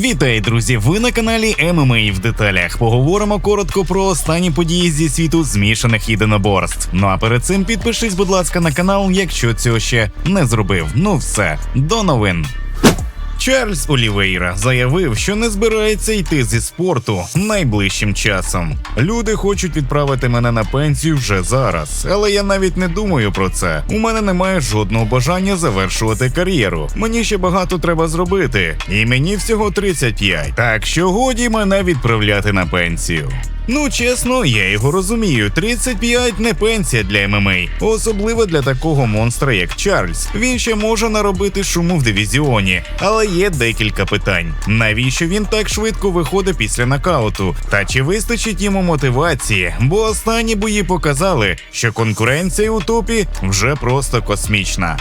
Вітаю, друзі! Ви на каналі ММА в деталях. Поговоримо коротко про останні події зі світу змішаних єдиноборств. Ну а перед цим підпишись, будь ласка, на канал, якщо цього ще не зробив. Ну все, до новин. Чарльз Олівейра заявив, що не збирається йти зі спорту найближчим часом. Люди хочуть відправити мене на пенсію вже зараз, але я навіть не думаю про це. У мене немає жодного бажання завершувати кар'єру. Мені ще багато треба зробити, і мені всього 35. Так що годі мене відправляти на пенсію. Ну, чесно, я його розумію. 35 не пенсія для ММА, особливо для такого монстра, як Чарльз. Він ще може наробити шуму в дивізіоні, але є декілька питань. Навіщо він так швидко виходить після нокауту? Та чи вистачить йому мотивації? Бо останні бої показали, що конкуренція у топі вже просто космічна.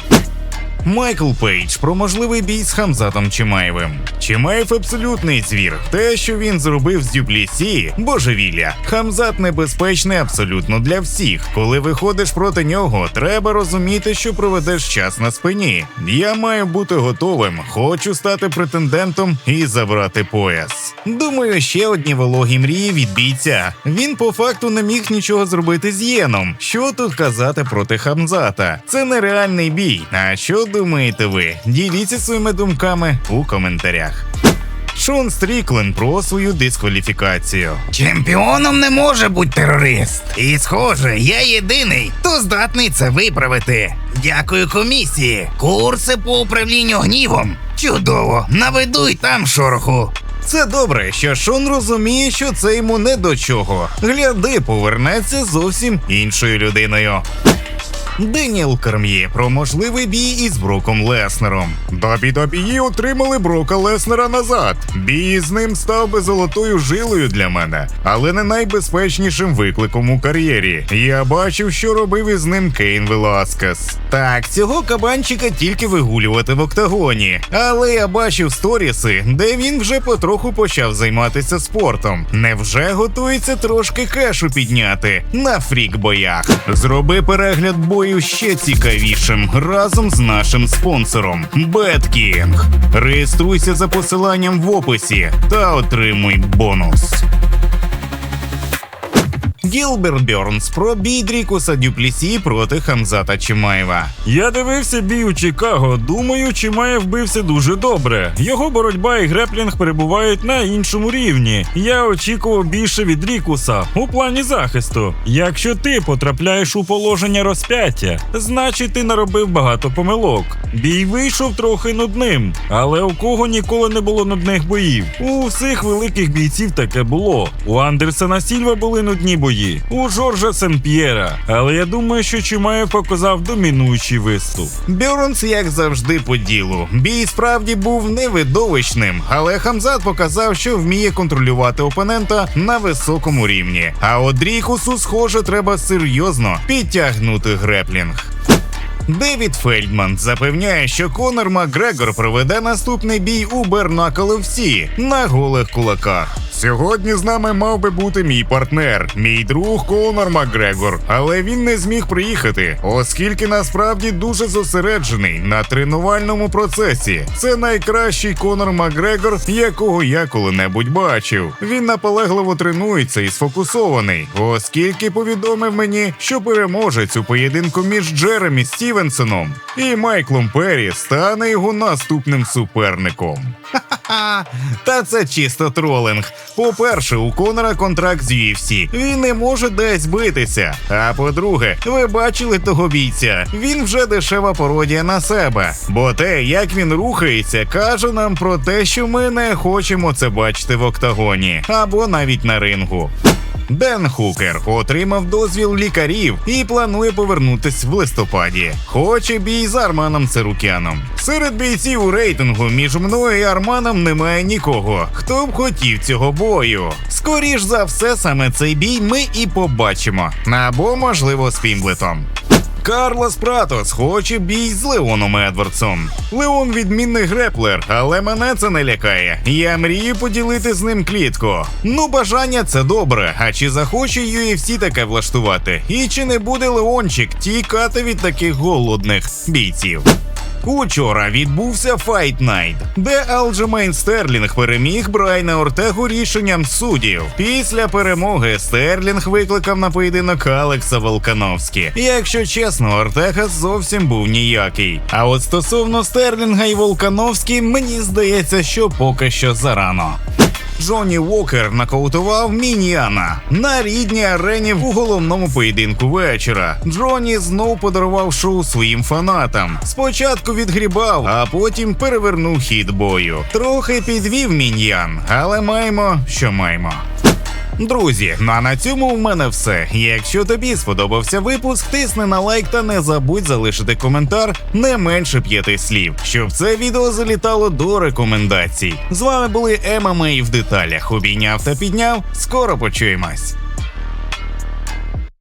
Майкл Пейдж про можливий бій з Хамзатом Чимаєвим. Чимаєв абсолютний звір. Те, що він зробив з Дюплісі, божевілля. Хамзат небезпечний абсолютно для всіх. Коли виходиш проти нього, треба розуміти, що проведеш час на спині. Я маю бути готовим, хочу стати претендентом і забрати пояс. Думаю, ще одні вологі мрії від бійця. Він по факту не міг нічого зробити з Єном. Що тут казати проти Хамзата? Це нереальний бій. А що думаєте ви? Діліться своїми думками у коментарях. Шон Стріклен про свою дискваліфікацію. Чемпіоном не може бути терорист. І схоже, я єдиний, хто здатний це виправити. Дякую комісії. Курси по управлінню гнівом. Чудово, наведу й там шороху. Це добре, що Шон розуміє, що це йому не до чого. Гляди, повернеться зовсім іншою людиною. Деніел Карм'є про можливий бій із Броком Леснером. WWE отримали Брока Леснера назад. Бій з ним став би золотою жилою для мене, але не найбезпечнішим викликом у кар'єрі. Я бачив, що робив із ним Кейн Веласкес. Так, цього кабанчика тільки вигулювати в октагоні. Але я бачив сторіси, де він вже потроху почав займатися спортом. Невже готується трошки кешу підняти на фрік боях? Зроби перегляд бою ще цікавішим разом з нашим спонсором BetKing. Реєструйся за посиланням в описі та отримуй бонус. Гілберт Бьорнс про бій Дрікуса Дюплісі проти Хамзата Чимаєва. Я дивився бій у Чикаго. Думаю, Чимаєв бився дуже добре. Його боротьба і греплінг перебувають на іншому рівні. Я очікував більше від Рікуса у плані захисту. Якщо ти потрапляєш у положення розп'яття, значить ти наробив багато помилок. Бій вийшов трохи нудним, але у кого ніколи не було нудних боїв. У всіх великих бійців таке було. У Андерсена Сільва були нудні бої, у Жоржа Сен-П'єра. Але я думаю, що Чимаєв показав домінуючий виступ. Бьорнс, як завжди, по ділу. Бій справді був невидовищним, але Хамзат показав, що вміє контролювати опонента на високому рівні. А от Дрікусу, схоже, треба серйозно підтягнути греплінг. Девід Фельдман запевняє, що Конор Макгрегор проведе наступний бій у Бернакл FC на голих кулаках. Сьогодні з нами мав би бути мій партнер, мій друг Конор Макгрегор, але він не зміг приїхати, оскільки насправді дуже зосереджений на тренувальному процесі. Це найкращий Конор Макгрегор, якого я коли-небудь бачив. Він наполегливо тренується і сфокусований, оскільки повідомив мені, що переможець у поєдинку між Джеремі Стівенсоном і Майклом Перрі стане його наступним суперником. Ха-ха-ха, та це чисто тролинг. По-перше, у Конора контракт з UFC. Він не може десь битися. А по-друге, ви бачили того бійця. Він вже дешева пародія на себе. Бо те, як він рухається, каже нам про те, що ми не хочемо це бачити в октагоні або навіть на рингу. Ден Хукер отримав дозвіл лікарів і планує повернутись в листопаді. Хоче бій з Арманом Церукяном. Серед бійців у рейтингу між мною і Арманом немає нікого, хто б хотів цього бою. Скоріш за все, саме цей бій ми і побачимо. Або, можливо, з Фімблетом. Карлос Пратос хоче бій з Леоном Едвардсом. Леон відмінний греплер, але мене це не лякає. Я мрію поділити з ним клітку. Ну, бажання це добре. А чи захоче UFC таке влаштувати? І чи не буде Леончик тікати від таких голодних бійців? Учора відбувся Fight Night, де Алджемейн Стерлінг переміг Брайна Ортегу рішенням суддів. Після перемоги Стерлінг викликав на поєдинок Алекса Волкановські. Якщо чесно, Ортега зовсім був ніякий. А от стосовно Стерлінга і Волкановські, мені здається, що поки що зарано. Джонні Уокер нокаутував Міньяна на рідній арені в головному поєдинку вечора. Джонні знов подарував шоу своїм фанатам. Спочатку відгрібав, а потім перевернув хід бою. Трохи підвів міньян, але маємо, що маємо. Друзі, ну а на цьому в мене все. Якщо тобі сподобався випуск, тисни на лайк та не забудь залишити коментар не менше п'яти слів, щоб це відео залітало до рекомендацій. З вами були ММА в деталях. Обійняв та підняв. Скоро почуємось.